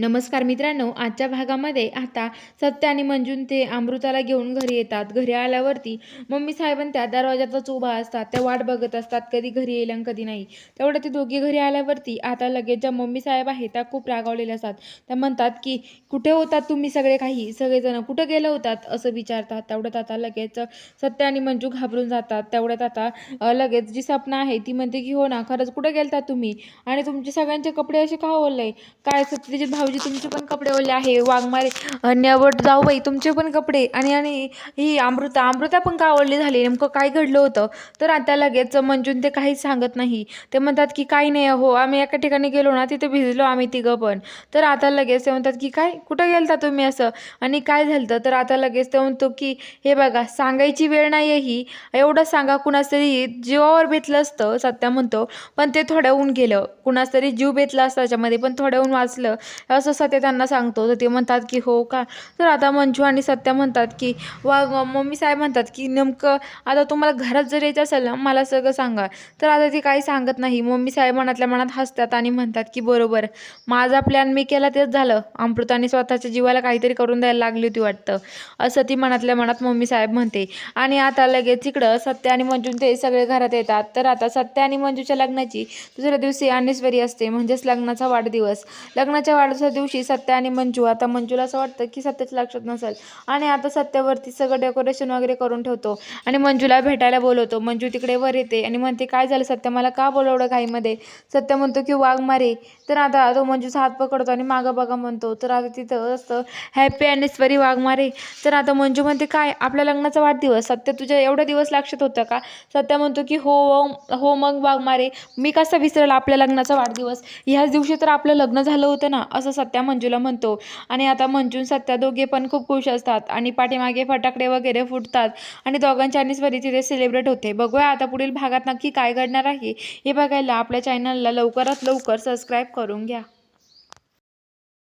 नमस्कार मित्रांनो आजच्या भागामध्ये आता सत्य आणि मंजून ते अमृताला घेऊन घरी येतात. घरी आल्यावरती मम्मी साहेबन त्या दरवाजातच उभा असतात. त्या वाट बघत असतात. कधी घरी येईल आणि कधी नाही. तेवढं ते दोघी घरी आल्यावरती आता लगेच ज्या मम्मी साहेब आहेत त्या खूप रागावलेल्या असतात. त्या म्हणतात की कुठे होतात तुम्ही सगळे काही? सगळेजण कुठं गेले होतात? असं विचारतात. तेवढ्यात आता लगेच सत्य आणि मंजू घाबरून जातात. तेवढ्यात आता लगेच जी सपना आहे ती म्हणते की हो ना खरंच कुठं गेलतात तुम्ही? आणि तुमचे सगळ्यांचे कपडे असे का ओले काय सत्यजित भाऊजी तुमचे पण कपडे ओले आहे वाघमारे नवट जाऊ बाई तुमचे पण कपडे. आणि आणि ही अमृता अमृता पण का ओढली झाली? नेमकं काय घडलं होतं? तर आता लगेच मंजून ते काहीच सांगत नाही. ते म्हणतात की काही नाही हो आम्ही एका ठिकाणी गेलो ना तिथे भिजलो आम्ही तिघं पण. तर आता लगेच ते म्हणतात की काय? कुठं गेलता तुम्ही असं? आणि काय झालं तर आता लगेच ते म्हणतो की हे बघा सांगायची वेळ नाही आहे ही. एवढं सांगा कुणास तरी जीवावर बेतलं असतं सत्या म्हणतो. पण ते थोड्याहून गेलं. कुणास तरी जीव बेतला असतं त्याच्यामध्ये पण थोड्याहून वाचलं. असं सत्य त्यांना सांगतो. तर ते म्हणतात की हो का? तर आता मंजू आणि सत्या म्हणतात की वा मम्मी साहेब म्हणतात की नेमकं आता तुम्हाला घरात जर यायचं असेल ना मला सगळं सांगा. तर आता ती काही सांगत नाही. मम्मी साहेब मनातल्या मनात हसतात आणि म्हणतात की बरोबर माझा प्लॅन मी केला तेच झालं. अमृताने स्वतःच्या जीवाला काहीतरी करून द्यायला लागली होती वाटतं. असं ती मनातल्या मनात मम्मी साहेब म्हणते. आणि आता लगेच तिकडं सत्य आणि मंजू ते सगळे घरात येतात. तर आता सत्य आणि मंजूच्या लग्नाची दुसऱ्या दिवशी अनिश्वरी असते म्हणजेच लग्नाचा वाढदिवस. लग्नाच्या वाढदिवसाच्या दिवशी सत्य आणि मंजू आता मंजूला असं वाटतं की सत्याच्या लक्षात नसेल. आणि आता सत्यावरती सगळं डेकोरेशन वगैरे करून ठेवतो. आणि मंजूला भेटायला बोलवतो. मंजू तिकडे वर येते आणि म्हणते काय झालं सत्य? मला का बोलवलं घाईमध्ये? सत्य म्हणतो की वाघ मारे. तर आता तो मंजूचा हात पकडतो आणि मागं बघा म्हणतो. तर आता तिथं असतं हॅपी स्वरी वाघ मारे. तर आता मंजू म्हणते काय? आपल्या लग्नाचा वाढदिवस? सत्य तुझ्या एवढा दिवस लक्षात होतं का? सत्य म्हणतो की हो, हो हो मग वाघ मारे. मी कसं विसरलं आपल्या लग्नाचा वाढदिवस? ह्याच दिवशी तर आपलं लग्न झालं होतं ना असं सत्या मंजूला म्हणतो. आणि आता मंजून सत्या दोघे पण खूप खुश असतात आणि पाठीमागे फटाकडे वगैरे फुटतात आणि दोघांच्या अनिस्वरी तिथे सेलिब्रेट होते. बघूया आता पुढील भागात नक्की काय घडणार आहे हे बघायला आपल्या चॅनलला लवकरात लवकर सबस्क्राईब करून घ्या.